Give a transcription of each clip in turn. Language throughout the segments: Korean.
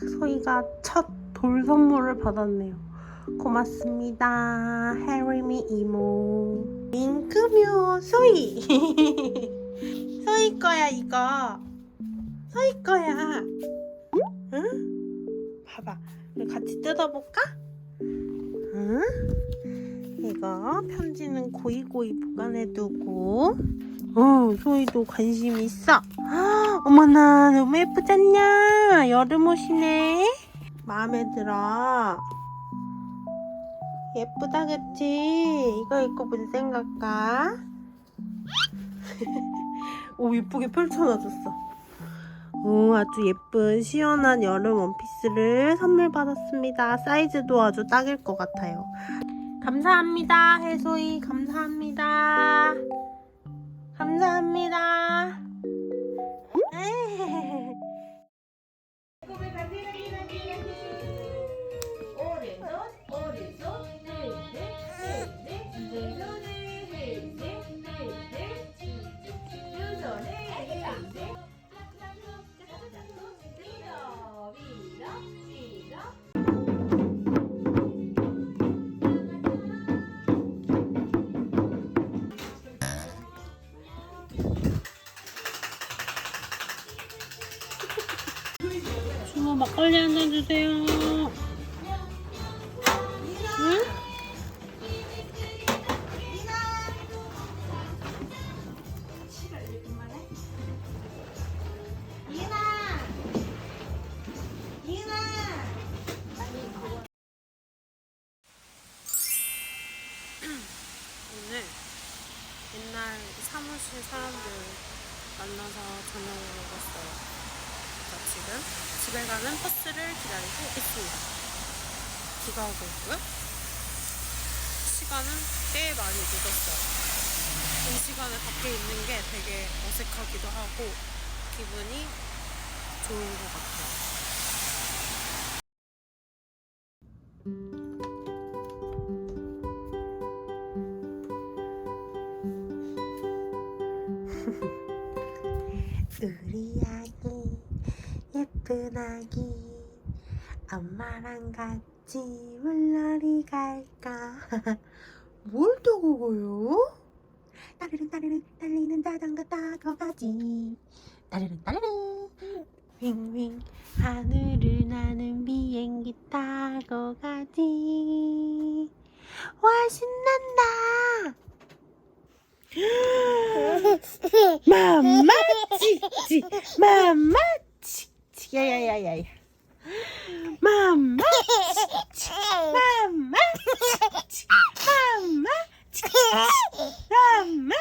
소희가 첫 돌 선물을 받았네요. 고맙습니다. 해리미 이모. 윙크뮤 소희. 소희 거야 이거. 소희 거야. 응? 봐봐. 같이 뜯어볼까? 응? 이거 편지는 고이고이 보관해두고. 어, 소희도 관심 있어. 아, 어머나 너무 예쁘잖냐. 여름 옷이네. 마음에 들어. 예쁘다 그치? 이거 입고 볼 생각까? 오 예쁘게 펼쳐놔줬어. 오 아주 예쁜 시원한 여름 원피스를 선물 받았습니다. 사이즈도 아주 딱일 것 같아요. 감사합니다 해소이 감사합니다. 감사합니다. 에 집에 가는 버스를 기다리고 있습니다. 비가 오고 있고요. 시간은 꽤 많이 늦었어요. 이 시간에 밖에 있는 게 되게 어색하기도 하고 기분이 좋은 것 같아요. 아기. 엄마랑 같이 물놀이 갈까? 뭘 타고 가요? 따르릉 따르릉 달리는 자전거 타고 가지. 따르릉 따르릉. 윙윙. 하늘을 나는 비행기 타고 가지. 와 신난다. 맘마 치치 맘마 야야야야야. 맘마? 맘마? 맘마? 맘마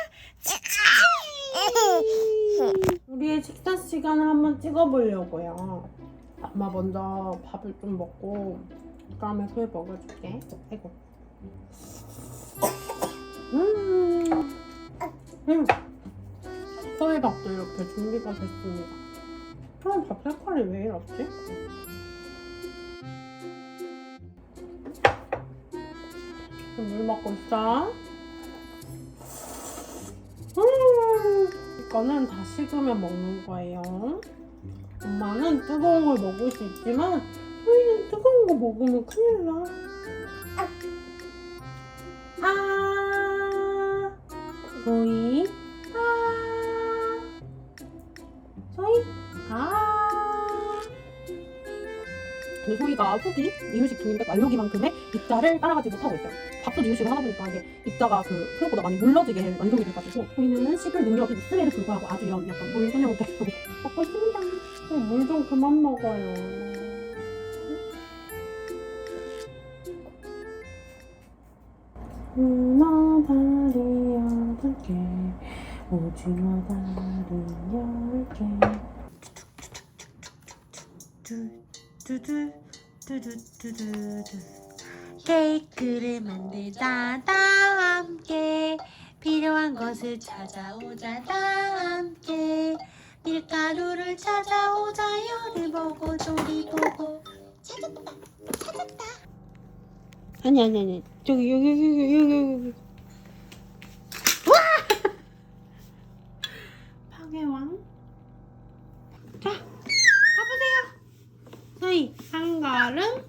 우리의 식사 시간을 한번 찍어보려고요. 엄마 먼저 밥을 좀 먹고 그다음에 소희 먹어줄게. 아이고. 음. 음. 소희 밥도 이렇게 준비가 됐습니다. 그럼 밥 색깔이 왜 이렇지? 물 먹고 있어. 음, 이거는 다 식으면 먹는 거예요. 엄마는 뜨거운 걸 먹을 수 있지만 소희는 뜨거운 거 먹으면 큰일 나. 아, 소희, 근데 소희가 속이 이유식 중인데 알료기만큼의 입자를 따라가지 못하고 있어요. 밥도 이유식을 하다 보니까 이게 입자가 그 생각보다 많이 물러지게 완성이 돼가지고 소희는 씹을 능력이 있음에도 불구하고 아주 이런 약간 물 소녀 되고 먹고 있습니다. 물 좀 그만 먹어요. 문어 다리 여덟 개 오징어 다리 열 개. 두두두 두두 두두 두. 케이크를 만들자. 다 함께. 필요한 것을 찾아오자. 다 함께. 밀가루를 찾아오자. 열을 보고 조리 보고. 찾았다. 찾았다. 아니 아니 아니. 저기 여기 여기 여기 여기 여기 와 파괴왕 자 가보세요 소희 소희 한 걸음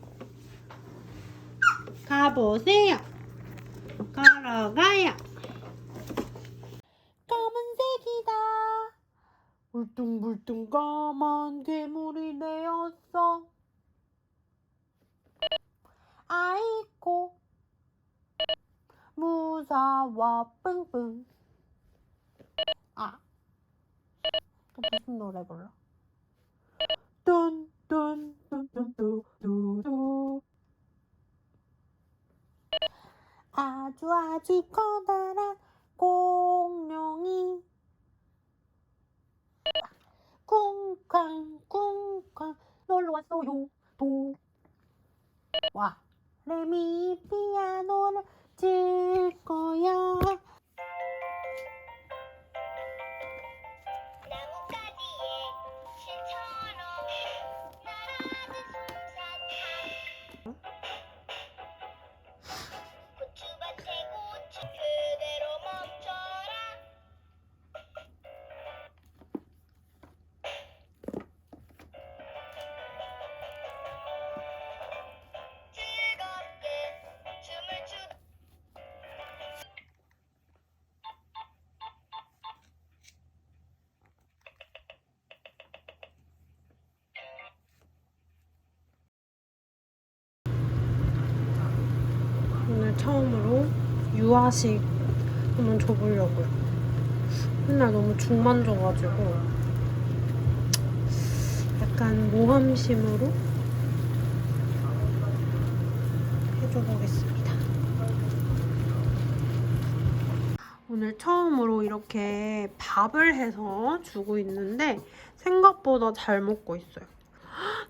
가보세요. 걸어가요. 검은색이다. 울퉁불퉁 까만 괴물이 되었어. 아이고 무서워 뿡뿡. 아, 또 무슨 노래 불러? 뚠뚠뚠뚠뚠뚠 아주 아주 커다란 공룡이. 쿵쾅 쿵쾅 놀러 왔어요. 도와 레미 피아노를 칠 거야 오늘 처음으로 유아식 한번 줘보려고요. 맨날 너무 죽만 줘가지고 약간 모함심으로 해줘보겠습니다. 오늘 처음으로 이렇게 밥을 해서 주고 있는데 생각보다 잘 먹고 있어요.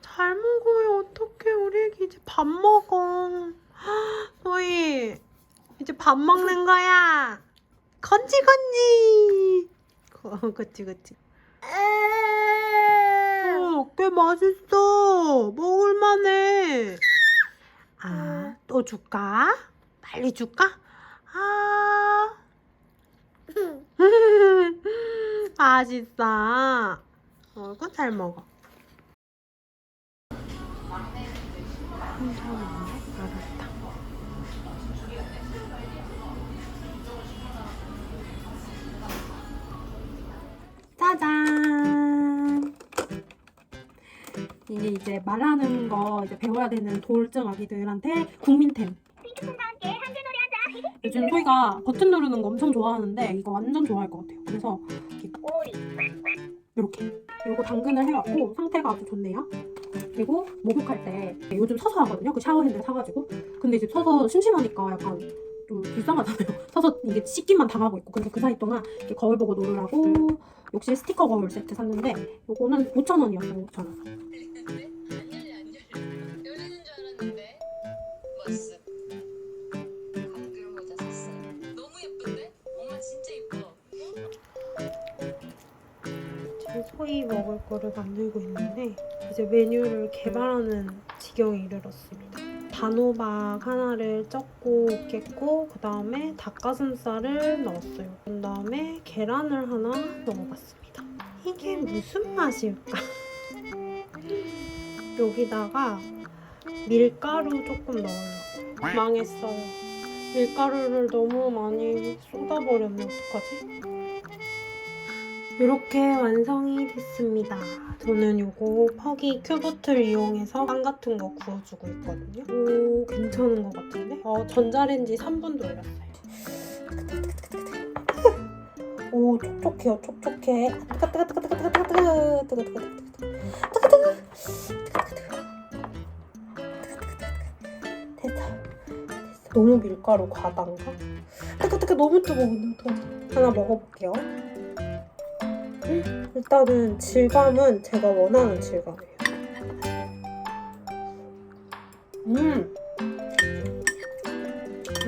잘 먹어요. 어떡해. 우리 애기 이제 밥 먹어. 소희 이제 밥 먹는 거야. 건지 건지. 어, 그치 그치. 어, 꽤 맛있어. 먹을만해. 아, 또 줄까? 빨리 줄까? 아. 맛있어. 어, 이거 잘 먹어. 혼 짜잔! 이게 이제 말하는 거 이제 배워야 되는 돌증 아기들한테 국민템. 요즘 소희가 버튼 누르는 거 엄청 좋아하는데 이거 완전 좋아할 것 같아요. 그래서 이렇게 이거 당근을 해갖고 상태가 아주 좋네요. 그리고 목욕할 때 요즘 서서 하거든요. 그 샤워 핸들 사가지고. 근데 이제 서서 심심하니까 약간 좀 불쌍하잖아요. 서서 이게 씻기만 당하고 있고. 그래서 그 사이 동안 이렇게 거울 보고 놀으라고 욕실 스티커 거울 세트 샀는데 요거는 5,000원이었어요. 5,000원. 안 열려 안 열려 열리는 줄 알았는데 멋있어 감귤 모자 샀어 너무 예쁜데? 엄마 진짜 예뻐 지금 소희 먹을 거를 만들고 있는데 이제 메뉴를 개발하는 지경에 이르렀습니다. 단호박 하나를 쪘고 깼고 그 다음에 닭가슴살을 넣었어요. 그 다음에 계란을 하나 넣어봤습니다. 이게 무슨 맛일까? 여기다가 밀가루 조금 넣으려고 망했어요. 밀가루를 너무 많이 쏟아버렸네 어떡하지? 이렇게 완성이 됐습니다. 저는 요거 퍽이 큐브트를 이용해서 빵 같은 거 구워주고 있거든요. 오, 괜찮은 것 같은데? 어, 전자레인지 3분 돌렸어요. 오, 촉촉해요, 촉촉해. 됐다. 너무 밀가루 과단가? 뜨끈뜨끈 너무 뜨거워. 너무 뜨거워. 하나 먹어볼게요. 일단은 질감은 제가 원하는 질감이에요. 음,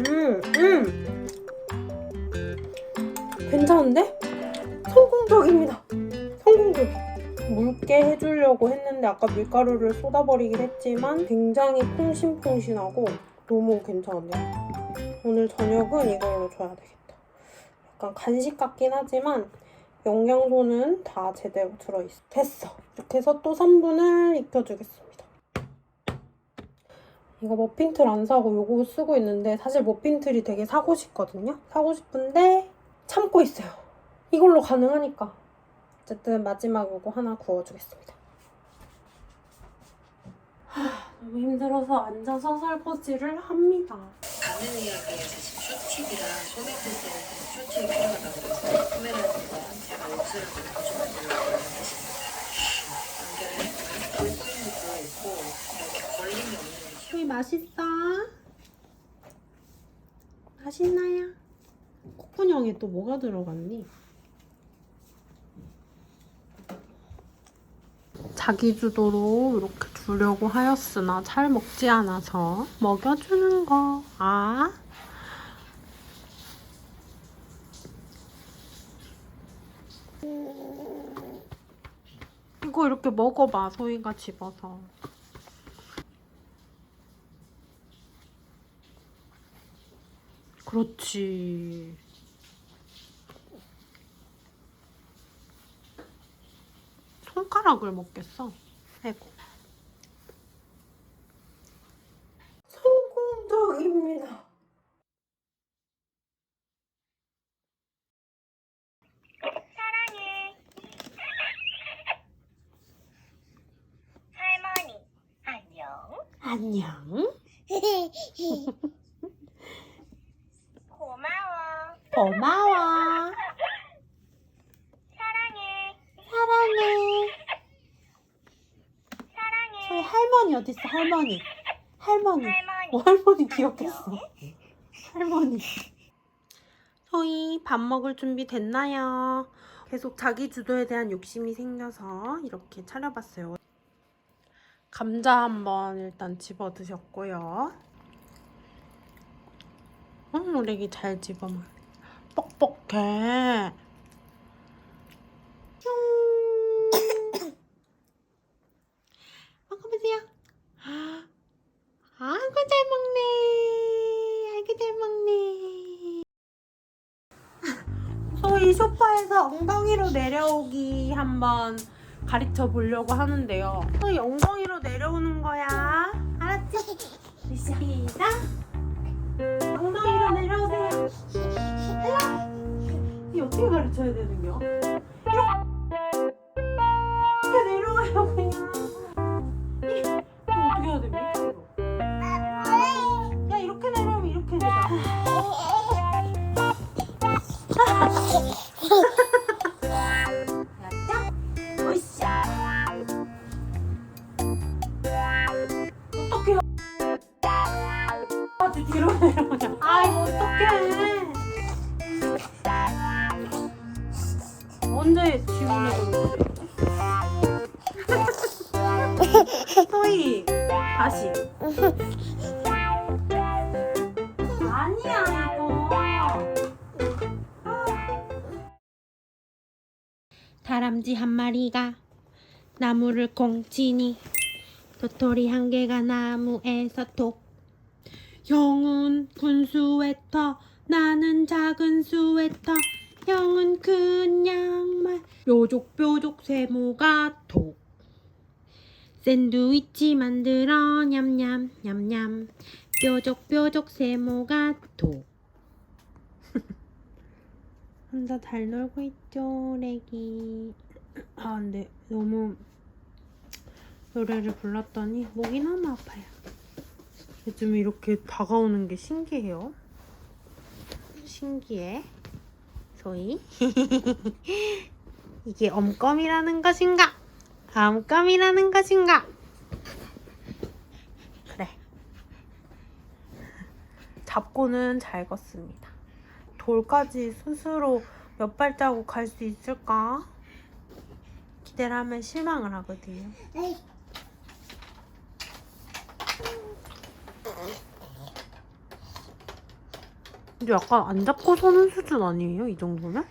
음, 음. 괜찮은데? 성공적입니다. 성공적. 묽게 해주려고 했는데 아까 밀가루를 쏟아버리긴 했지만 굉장히 퐁신퐁신하고 너무 괜찮은데요? 오늘 저녁은 이걸로 줘야 되겠다. 약간 간식 같긴 하지만 영양소는 다 제대로 들어있어. 됐어. 이렇게 해서 또 3분을 익혀주겠습니다. 이거 머핀 틀 안 사고 요거 쓰고 있는데 사실 머핀 틀이 되게 사고 싶거든요. 사고 싶은데 참고 있어요. 이걸로 가능하니까. 어쨌든 마지막 요거 하나 구워주겠습니다. 하, 너무 힘들어서 앉아서 설거지를 합니다. 가는 이야기에서 지금 쇼팁이랑 소개팅 때 게 소희 맛있어? 맛있나요? 코코녕에 또 뭐가 들어갔니? 자기 주도로 이렇게 주려고 하였으나 잘 먹지 않아서 먹여주는 거. 아. 이거 이렇게 먹어봐, 소희가 집어서. 그렇지. 손가락을 먹겠어. 아이고. 성공적입니다. 할머니, 안녕. 안녕. 고마워. 고마워. 사랑해. 사랑해. 사랑해. 저희 할머니 어디 있어? 할머니. 할머니. 할머니. 어, 할머니 기억했어. 할머니. 소희 밥 먹을 준비 됐나요? 계속 자기 주도에 대한 욕심이 생겨서 이렇게 차려봤어요. 감자 한번 일단 집어 드셨고요. 음, 우리 애기 잘 집어 먹. 뻑뻑해. 뿅. 먹어보세요. 아이고 잘 먹네. 아이고 잘 먹네. 소희 소파에서 엉덩이로 내려오기 한번 가르쳐 보려고 하는데요. 엉덩이로 내려오 언제 지원해 그러는데? 소희 다시. 아니야 이거. 다람쥐 한 마리가 나무를 꽁치니 도토리 한 개가 나무에서 톡 형은 군 스웨터 나는 작은 스웨터 형은 큰 양말 뾰족뾰족 세모가 톡 샌드위치 만들어 냠냠 냠냠 뾰족뾰족 세모가 톡 혼자 잘 놀고 있죠, 레기. 아, 근데 너무 노래를 불렀더니 목이 너무 아파요. 요즘 이렇게 다가오는 게 신기해요. 신기해. 소희. 이게 엄껌이라는 것인가? 암껌이라는 것인가? 그래. 잡고는 잘 걷습니다. 돌까지 스스로 몇 발자국 갈 수 있을까? 기대를 하면 실망을 하거든요. 근데 약간 안 잡고 서는 수준 아니에요? 이 정도면?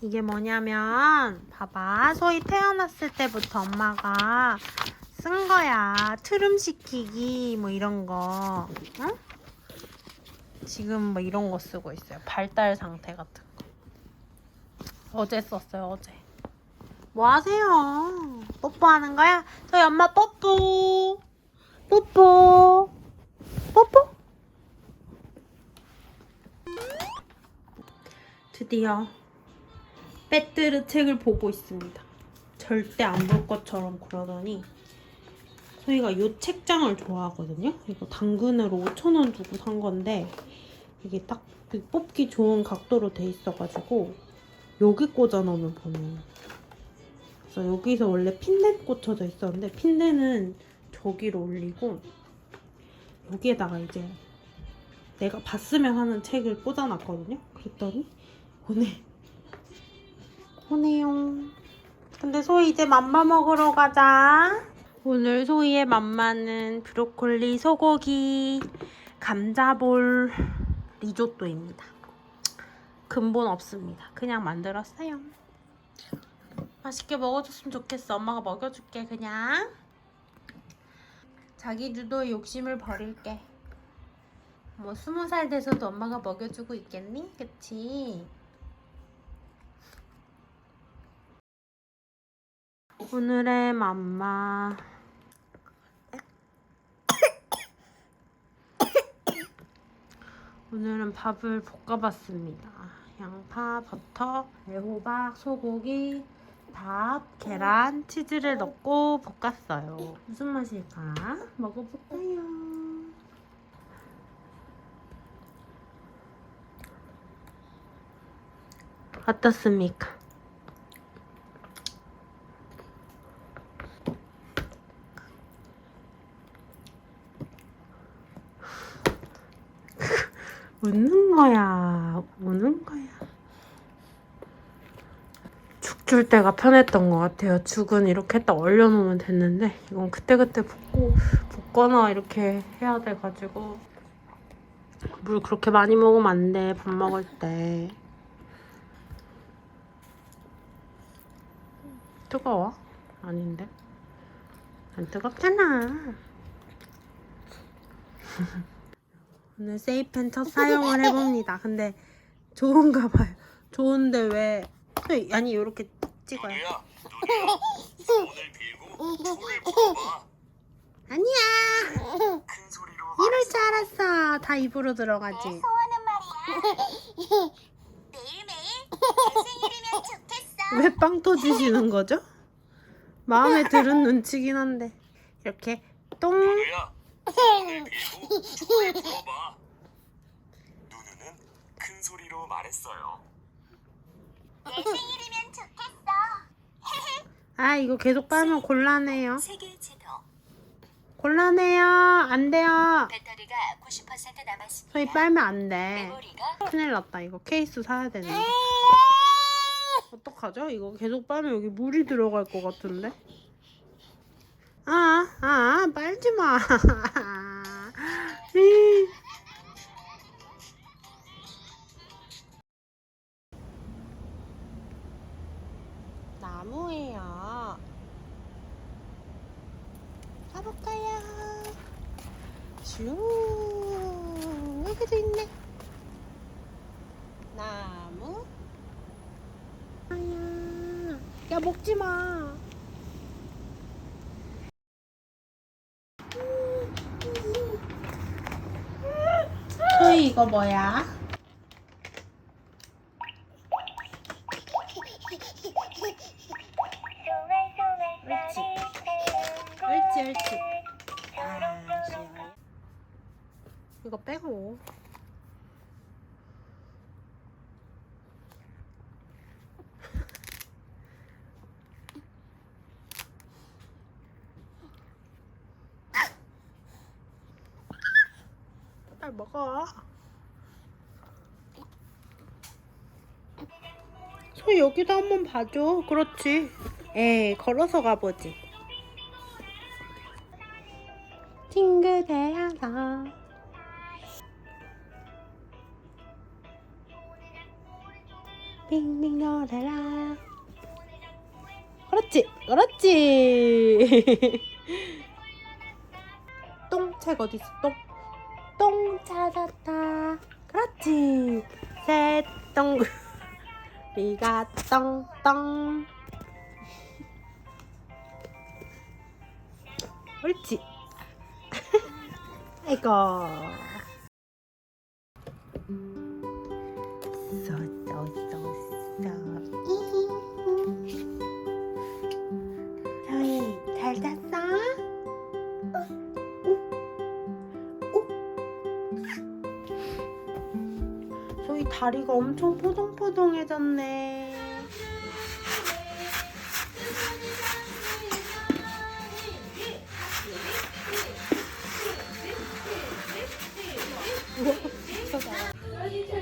이게 뭐냐면 봐봐 소희 태어났을 때부터 엄마가 쓴 거야 트름 시키기 뭐 이런 거 응? 지금 뭐 이런 거 쓰고 있어요 발달 상태 같은 거 어제 썼어요 어제 뭐 하세요 뽀뽀하는 거야? 저희 엄마 뽀뽀 뽀뽀. 뽀뽀. 드디어 빼뜨르 책을 보고 있습니다. 절대 안 볼 것처럼 그러더니 저희가 이 책장을 좋아하거든요. 이거 당근으로 5,000원 주고 산 건데 이게 딱그 뽑기 좋은 각도로 돼 있어가지고 여기 꽂아 놓으면 보면 그래서 여기서 원래 핀대 꽂혀져 있었는데 핀대는 저기로 올리고 여기에다가 이제 내가 봤으면 하는 책을 꽂아놨거든요. 그랬더니 오네 오네요. 근데 소희 이제 맘마 먹으러 가자. 오늘 소희의 맘마는 브로콜리 소고기 감자볼 리조또입니다. 근본 없습니다. 그냥 만들었어요. 맛있게 먹어줬으면 좋겠어. 엄마가 먹여줄게 그냥. 자기 주도의 욕심을 버릴게. 뭐 스무 살 돼서도 엄마가 먹여주고 있겠니? 그치? 오늘의 맘마 오늘은 밥을 볶아봤습니다. 양파, 버터, 애호박, 소고기, 밥, 계란, 치즈를 넣고 볶았어요. 무슨 맛일까? 먹어볼까요? 어떻습니까? 웃는 거야. 우는 거야. 죽줄 때가 편했던 것 같아요. 죽은 이렇게 딱 얼려놓으면 됐는데 이건 그때그때 붓고 붓거나 이렇게 해야 돼가지고 물 그렇게 많이 먹으면 안 돼. 밥 먹을 때. 뜨거워? 아닌데? 안 뜨겁잖아. 오늘 세이펜 첫 사용을 해봅니다. 근데 좋은가 봐요. 좋은데 왜 아니 이렇게 찍어요. 빌고. 아니야. 큰 소리로 이럴 줄 알았어. 다 입으로 들어가지. 소원은 말이야. 매일매일 내 생일이면 좋겠어. 왜 빵 터지시는 거죠? 마음에 드는 눈치긴 한데 이렇게 똥 빌고봐. 누누는 말했어요. 내 생일이면 좋겠어. 아 이거 계속 빨면 곤란해요. 세계. 곤란해요. 안 돼요. 배터리가 90% 남았습니다. 저희 빨면 안 돼. 메모리가 큰일 났다. 이거 케이스 사야 되는데. 어떡하죠? 이거 계속 빨면 여기 물이 들어갈 것 같은데. 아, 아, 빨지 마. 나무예요. 가볼까요? 슈 여기도 있네. 나무. 아야, 야 먹지 마. 소희 이거 뭐야? 먹어. 소 여기도 한번 봐줘. 그렇지. 에 걸어서 가보지. 친구 되어서. 빙빙 돌아라. 그렇지, 그렇지. 똥책 어디 있어? 똥. 똥 찾았다. 그렇지. 새똥. 비가 똥똥. 옳지. 아이고. 다리가 엄청 포동포동해졌네. 우와,